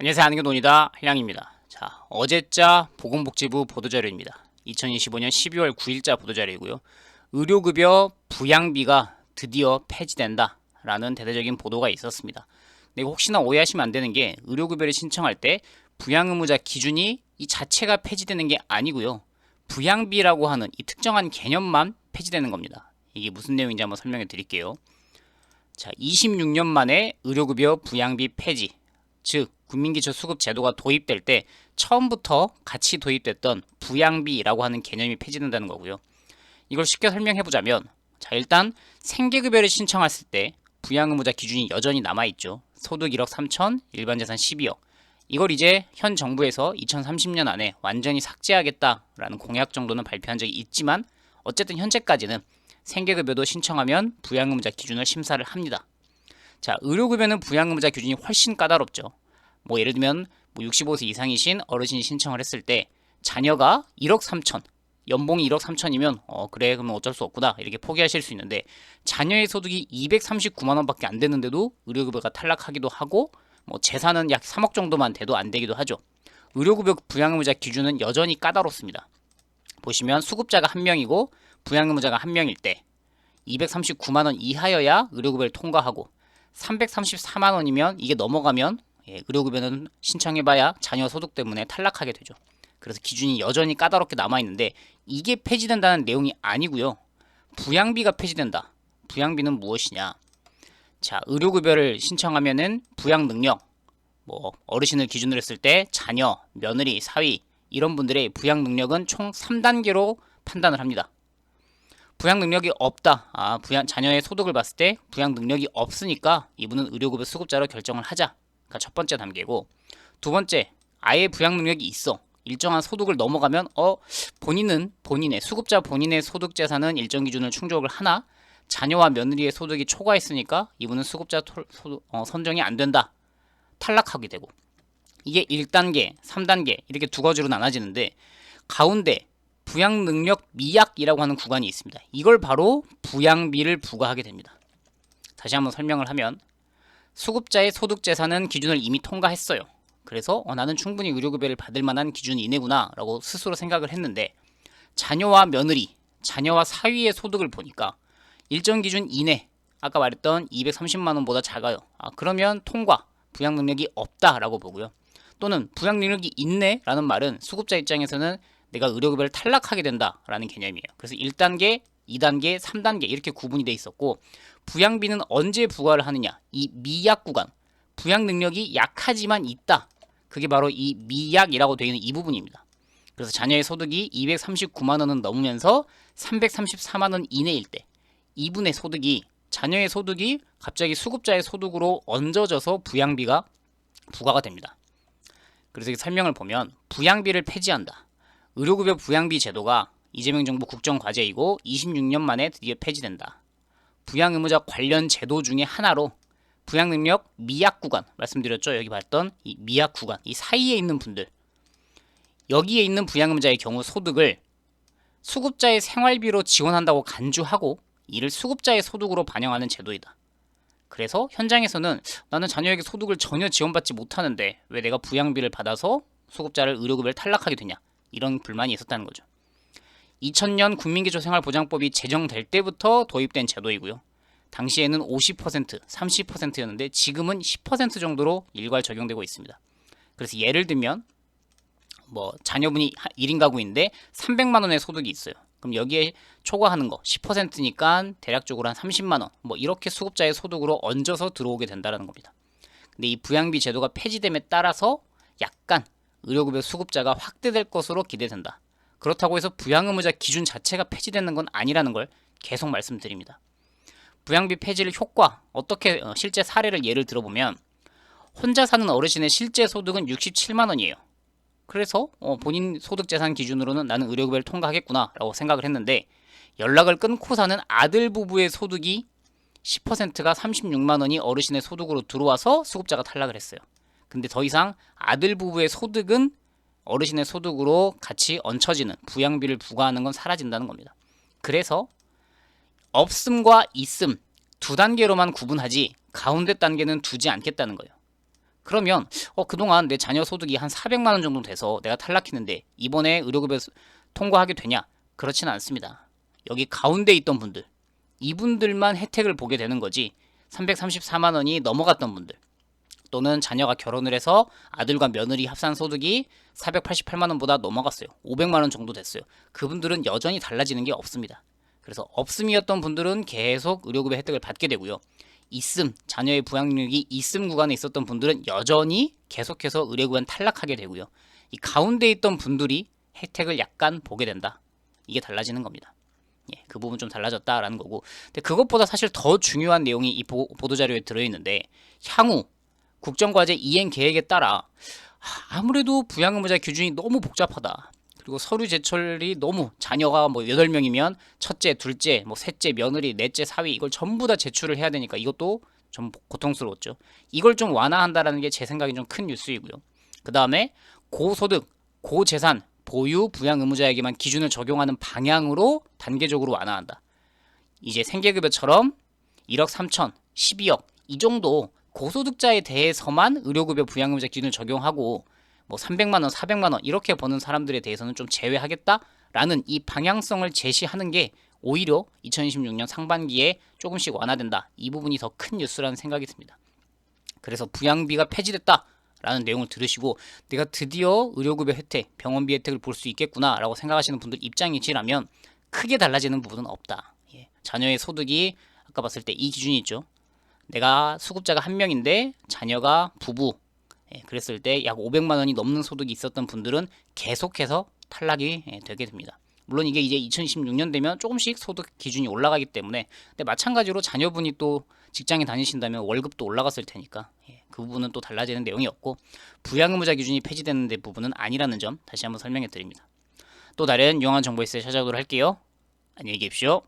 안녕하세요. 한경돈이다. 한량입니다. 자, 어제자 보건복지부 보도자료입니다. 2025년 12월 9일자 보도자료이고요. 의료급여 부양비가 드디어 폐지된다. 라는 대대적인 보도가 있었습니다. 근데 혹시나 오해하시면 안 되는 게 의료급여를 신청할 때 부양 의무자 기준이 이 자체가 폐지되는 게 아니고요. 부양비라고 하는 이 특정한 개념만 폐지되는 겁니다. 이게 무슨 내용인지 한번 설명해 드릴게요. 자, 26년 만에 의료급여 부양비 폐지. 즉, 국민기초 수급 제도가 도입될 때 처음부터 같이 도입됐던 부양비라고 하는 개념이 폐지된다는 거고요. 이걸 쉽게 설명해 보자면 자, 일단 생계급여를 신청했을 때 부양 의무자 기준이 여전히 남아 있죠. 소득 1억 3천, 일반 재산 12억. 이걸 이제 현 정부에서 2030년 안에 완전히 삭제하겠다라는 공약 정도는 발표한 적이 있지만 어쨌든 현재까지는 생계급여도 신청하면 부양의무자 기준을 심사를 합니다. 자, 의료급여는 부양의무자 기준이 훨씬 까다롭죠. 뭐 예를 들면 뭐 65세 이상이신 어르신이 신청을 했을 때 자녀가 1억 3천, 연봉이 1억 3천이면 어 그래 그러면 어쩔 수 없구나 이렇게 포기하실 수 있는데 자녀의 소득이 239만 원밖에 안 되는데도 의료급여가 탈락하기도 하고 뭐 재산은 약 3억 정도만 돼도 안 되기도 하죠. 의료급여 부양의무자 기준은 여전히 까다롭습니다. 보시면 수급자가 한 명이고 부양의무자가 한 명일 때 239만 원 이하여야 의료급여를 통과하고 334만 원이면 이게 넘어가면 예, 의료급여는 신청해봐야 자녀 소득 때문에 탈락하게 되죠. 그래서 기준이 여전히 까다롭게 남아 있는데 이게 폐지된다는 내용이 아니고요. 부양비가 폐지된다. 부양비는 무엇이냐? 자, 의료급여를 신청하면은 부양 능력, 뭐 어르신을 기준으로 했을 때 자녀, 며느리, 사위 이런 분들의 부양 능력은 총 3단계로 판단을 합니다. 부양 능력이 없다. 아, 부양 자녀의 소득을 봤을 때 부양 능력이 없으니까 이분은 의료급여 수급자로 결정을 하자. 첫 번째 단계고 두 번째 아예 부양 능력이 있어. 일정한 소득을 넘어가면 어 본인은 본인의 수급자 본인의 소득 재산은 일정 기준을 충족을 하나 자녀와 며느리의 소득이 초과했으니까 이분은 수급자 토, 소득, 어, 선정이 안 된다. 탈락하게 되고 이게 1단계, 3단계 이렇게 두 가지로 나눠지는데 가운데 부양 능력 미약이라고 하는 구간이 있습니다. 이걸 바로 부양비를 부과하게 됩니다. 다시 한번 설명을 하면 수급자의 소득 재산은 기준을 이미 통과했어요. 그래서 어, 나는 충분히 의료급여를 받을 만한 기준 이내구나라고 스스로 생각을 했는데 자녀와 며느리, 자녀와 사위의 소득을 보니까 일정 기준 이내 아까 말했던 230만 원보다 작아요. 아, 그러면 통과 부양 능력이 없다라고 보고요. 또는 부양 능력이 있네라는 말은 수급자 입장에서는 내가 의료급여를 탈락하게 된다라는 개념이에요. 그래서 1단계, 2단계, 3단계 이렇게 구분이 돼 있었고 부양비는 언제 부과를 하느냐? 이 미약 구간. 부양 능력이 약하지만 있다. 그게 바로 이 미약이라고 되어 있는 이 부분입니다. 그래서 자녀의 소득이 239만 원은 넘으면서 334만 원 이내일 때 이분의 소득이 자녀의 소득이 갑자기 수급자의 소득으로 얹어져서 부양비가 부과가 됩니다. 그래서 이 설명을 보면 부양비를 폐지한다. 의료급여 부양비 제도가 이재명 정부 국정과제이고 26년 만에 드디어 폐지된다. 부양 의무자 관련 제도 중에 하나로 부양 능력 미약 구간 말씀드렸죠. 여기 봤던 이 미약 구간 이 사이에 있는 분들 여기에 있는 부양 의무자의 경우 소득을 수급자의 생활비로 지원한다고 간주하고 이를 수급자의 소득으로 반영하는 제도이다. 그래서 현장에서는 나는 자녀에게 소득을 전혀 지원받지 못하는데 왜 내가 부양비를 받아서 수급자를 의료급여를 탈락하게 되냐 이런 불만이 있었다는 거죠. 2000년 국민기초 생활보장법이 제정될 때부터 도입된 제도이고요. 당시에는 50%, 30%였는데 지금은 10% 정도로 일괄 적용되고 있습니다. 그래서 예를 들면 뭐 자녀분이 1인 가구인데 300만 원의 소득이 있어요. 그럼 여기에 초과하는 거 10%니까 대략적으로 한 30만 원. 뭐 이렇게 수급자의 소득으로 얹어서 들어오게 된다라는 겁니다. 근데 이 부양비 제도가 폐지됨에 따라서 약간 의료급여 수급자가 확대될 것으로 기대된다. 그렇다고 해서 부양의무자 기준 자체가 폐지되는 건 아니라는 걸 계속 말씀드립니다. 부양비 폐지를 효과 어떻게 어, 실제 사례를 예를 들어보면 혼자 사는 어르신의 실제 소득은 67만 원이에요. 그래서 어, 본인 소득 재산 기준으로는 나는 의료급여를 통과하겠구나라고 생각을 했는데 연락을 끊고 사는 아들 부부의 소득이 10%가 36만 원이 어르신의 소득으로 들어와서 수급자가 탈락을 했어요. 근데 더 이상 아들 부부의 소득은 어르신의 소득으로 같이 얹혀지는 부양비를 부과하는 건 사라진다는 겁니다. 그래서 없음과 있음 두 단계로만 구분하지 가운데 단계는 두지 않겠다는 거예요. 그러면 어 그동안 내 자녀 소득이 한 400만 원 정도 돼서 내가 탈락했는데 이번에 의료급여 수- 통과하게 되냐? 그렇지는 않습니다. 여기 가운데 있던 분들 이분들만 혜택을 보게 되는 거지 334만 원이 넘어갔던 분들 또는 자녀가 결혼을 해서 아들과 며느리 합산 소득이 488만 원보다 넘어갔어요. 500만 원 정도 됐어요. 그분들은 여전히 달라지는 게 없습니다. 그래서 없음이었던 분들은 계속 의료급여 혜택을 받게 되고요. 있음 자녀의 부양력이 있음 구간에 있었던 분들은 여전히 계속해서 의료 구간 탈락하게 되고요. 이 가운데 있던 분들이 혜택을 약간 보게 된다. 이게 달라지는 겁니다. 예, 그 부분 좀 달라졌다라는 거고. 근데 그것보다 사실 더 중요한 내용이 이 보, 보도 자료에 들어 있는데 향후 국정과제 이행 계획에 따라 하, 아무래도 부양의무자 기준이 너무 복잡하다. 그리고 서류 제출이 너무 자녀가 뭐 8명이면 첫째, 둘째, 뭐 셋째, 며느리, 넷째, 사위 이걸 전부 다 제출을 해야 되니까 이것도 좀 고통스러웠죠. 이걸 좀 완화한다라는 게 제 생각에 좀큰 뉴스이고요. 그 다음에 고소득, 고재산, 보유, 부양 의무자에게만 기준을 적용하는 방향으로 단계적으로 완화한다. 이제 생계급여처럼 1억 3천, 12억 이 정도 고소득자에 대해서만 의료급여 부양의무자 기준을 적용하고 뭐 300만 원, 400만 원 이렇게 버는 사람들에 대해서는 좀 제외하겠다라는 이 방향성을 제시하는 게 오히려 2026년 상반기에 조금씩 완화된다. 이 부분이 더 큰 뉴스라는 생각이 듭니다. 그래서 부양비가 폐지됐다 라는 내용을 들으시고 내가 드디어 의료급여 혜택, 병원비 혜택을 볼 수 있겠구나라고 생각하시는 분들 입장이지라면 크게 달라지는 부분은 없다. 예. 자녀의 소득이 아까 봤을 때 이 기준이 있죠. 내가 수급자가 한 명인데 자녀가 부부 예, 그랬을 때 약 500만 원이 넘는 소득이 있었던 분들은 계속해서 탈락이 예, 되게 됩니다. 물론 이게 이제 2026년 되면 조금씩 소득 기준이 올라가기 때문에 근데 마찬가지로 자녀분이 또 직장에 다니신다면 월급도 올라갔을 테니까 예, 그 부분은 또 달라지는 내용이 없고 부양의무자 기준이 폐지되는 데 부분은 아니라는 점 다시 한번 설명해 드립니다. 또 다른 유용한 정보 있을 때 찾아오도록 할게요. 안녕히 계십시오.